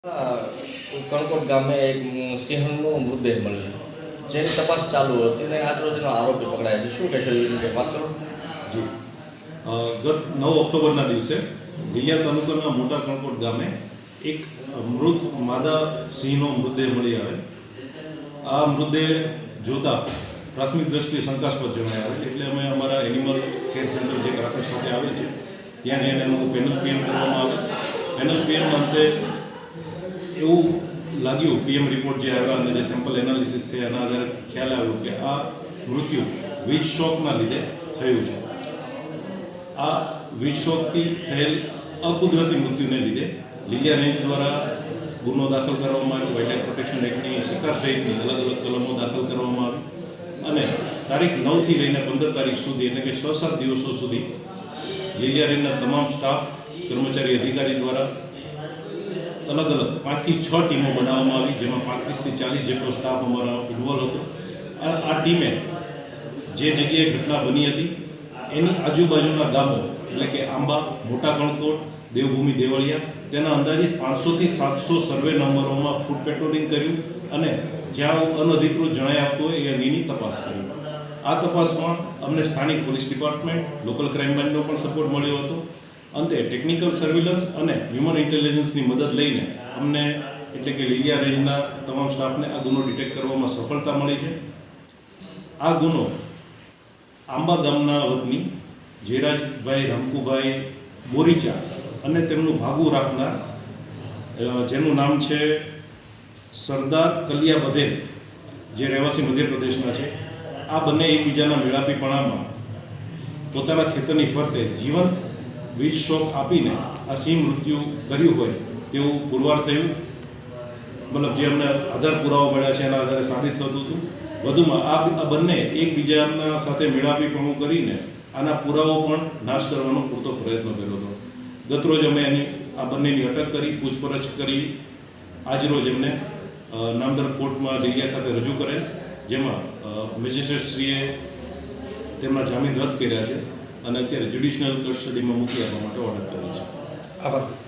કણકોટ ગામે એક સિંહણનો મૃતદેહ મળેલો. જેની તપાસ ચાલુ હતી અને આજરોજ એનો આરોપી પકડાયો છે. શું કહેશો એ વાત કરો? જી. ગત નવ ઓક્ટોબરના દિવસે લીલિયા તાલુકાના મોટા કણકોટ ગામે એક મૃત માદા સિંહનો મૃતદેહ મળી આવે. આ મૃતદેહ જોતા પ્રાથમિક દ્રષ્ટિએ શંકાસ્પદ જણાય આવે એટલે અમે અમારા એનિમલ કેર સેન્ટર જે રાકેશ ખાતે આવે છે, ત્યાં જઈને એનું પેનલ પીએમ કરવામાં આવે. પેનલ પીએમ અંતે એવું લાગ્યું, પીએમ રિપોર્ટ જે આવ્યા અને જે સેમ્પલ એનાલિસિસ છે, એના આધારે ખ્યાલ આવ્યો કે આ મૃત્યુ વીજ શોકના લીધે થયું છે. આ વીજ શોકથી થયેલ અકુદરતી મૃત્યુને લીધે લીલિયા રેન્જ દ્વારા ગુનો દાખલ કરવામાં આવ્યો વાઇલ્ડ પ્રોટેક્શન એક્ટની શિકાર સહિતની અલગ અલગ કલમો દાખલ કરવામાં આવી. અને તારીખ નવથી લઈને પંદર તારીખ સુધી એટલે કે છ સાત દિવસો સુધી લીલિયા રેન્જના તમામ સ્ટાફ કર્મચારી, અધિકારી દ્વારા અલગ અલગ પાંચથી છ ટીમો બનાવવામાં આવી, જેમાં પાંત્રીસથી ચાલીસ જેટલો સ્ટાફ અમારા ઇન્વોલ્વ હતો. આ ટીમે જે જગ્યાએ ઘટના બની હતી, એની આજુબાજુના ગામો, એટલે કે આંબા, મોટા કણકોટ, દેવભૂમિ, દેવળિયા, તેના અંદાજે પાંચસોથી સાતસો સર્વે નંબરોમાં ફૂડ પેટ્રોલિંગ કર્યું અને જ્યાં અનધિકૃત જણાય આપતું હોય, એ અંગેની તપાસ કરી. આ તપાસમાં અમને સ્થાનિક પોલીસ ડિપાર્ટમેન્ટ લોકલ ક્રાઇમ બ્રાન્ચનો પણ સપોર્ટ મળ્યો હતો. અંતે ટેકનિકલ સર્વેલન્સ અને હ્યુમન ઇન્ટેલિજન્સની મદદ લઈને અમને એટલે કે લીલિયા રેન્જના તમામ સ્ટાફને આ ગુનો ડિટેક્ટ કરવામાં સફળતા મળી છે. આ ગુનો આંબા ગામના વતની જયરાજભાઈ રામકુભાઈ બોરીચા અને તેમનું ભાગું રાખનાર જેનું નામ છે સરદાર કલિયા બધેલ, જે રહેવાસી મધ્યપ્રદેશના છે. આ બંને એકબીજાના મેળાપીપણામાં પોતાના ખેતરની ફરતે જીવંત વીજ શોક આપીને આ સિંહ મૃત્યુ કર્યું હોય તેવું પુરવાર થયું. મતલબ જે અમને આધાર પુરાવા મળ્યા છે એના આધારે સાબિત થતું હતું. વધુમાં આ બંને એકબીજાના સાથે મેળાપીપણું કરીને આના પુરાવો પણ નાશ કરવાનો પૂરતો પ્રયત્ન કર્યો હતો. ગતરોજ અમે એની આ બંનેની અટક કરી, પૂછપરછ કરી. આજરોજ એમને નામદર કોર્ટમાં લીલિયા ખાતે રજૂ કરેલ, જેમાં મેજિસ્ટ્રેટશ્રીએ તેમના જામીન રદ કર્યા છે. અને અત્યારે જ્યુડિશિયલ કસ્ટડીમાં મૂકી આપવા માટે ઓર્ડર કર્યો છે. આભાર.